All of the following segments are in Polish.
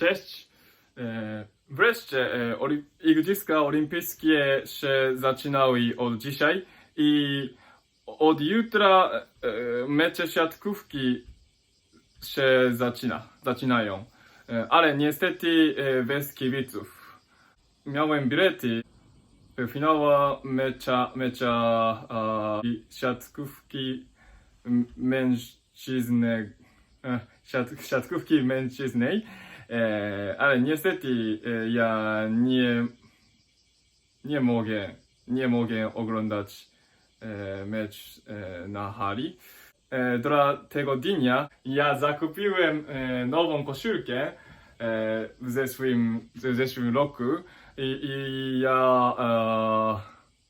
Cześć. E, wreszcie e, Igrzyska Olimpijskie się zaczynały od dzisiaj i od jutra e, mecze siatkówki się zaczyna, zaczynają. Ale niestety bez kibiców. Miałem bilety finała mecza, mecza a, siatkówki mężczyzny, siat, siatkówki mężczyznej, ale niestety e, ja nie, nie mogę, nie mogę oglądać e, mecz e, na hali. E, dla tego dnia ja zakupiłem e, nową koszulkę e, w zeszłym, w zeszłym roku i, i ja e,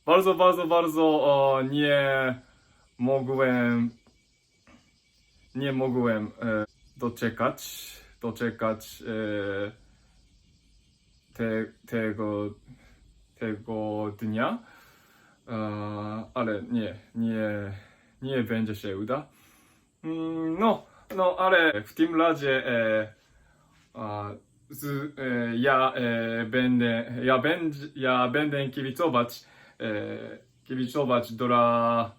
bardzo, bardzo, bardzo e, nie mogłem nie mogłem e, doczekać doczekać e, te, tego tego dnia. E, ale nie, nie nie będzie się uda. Mm, no, no ale w tym razie e, z, ja będę ja będę ja będę kibicować kibicować dla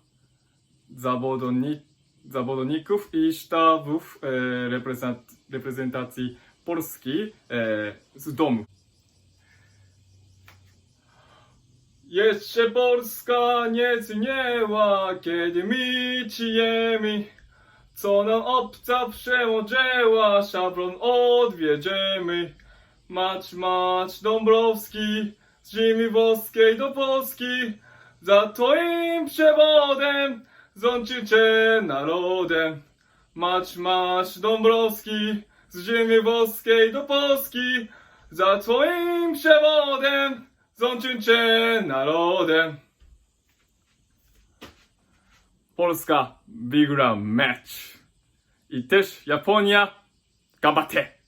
zawodowni, zawodników i sztabów e, reprezent, reprezentacji Polski e, z domu. Jeszcze Polska nie zginęła, kiedy my czujemy, co nam obca przełożyła, szablon odwiedziemy. Mać, mać Dąbrowski, z ziemi włoskiej do Polski, za twoim przewodem złączy cię narodem. Mać, mać Dąbrowski, z ziemi do Polski, za twoim przewodem złączy cię narodem. Polska wygra mecz. I też Japonia, gabatte!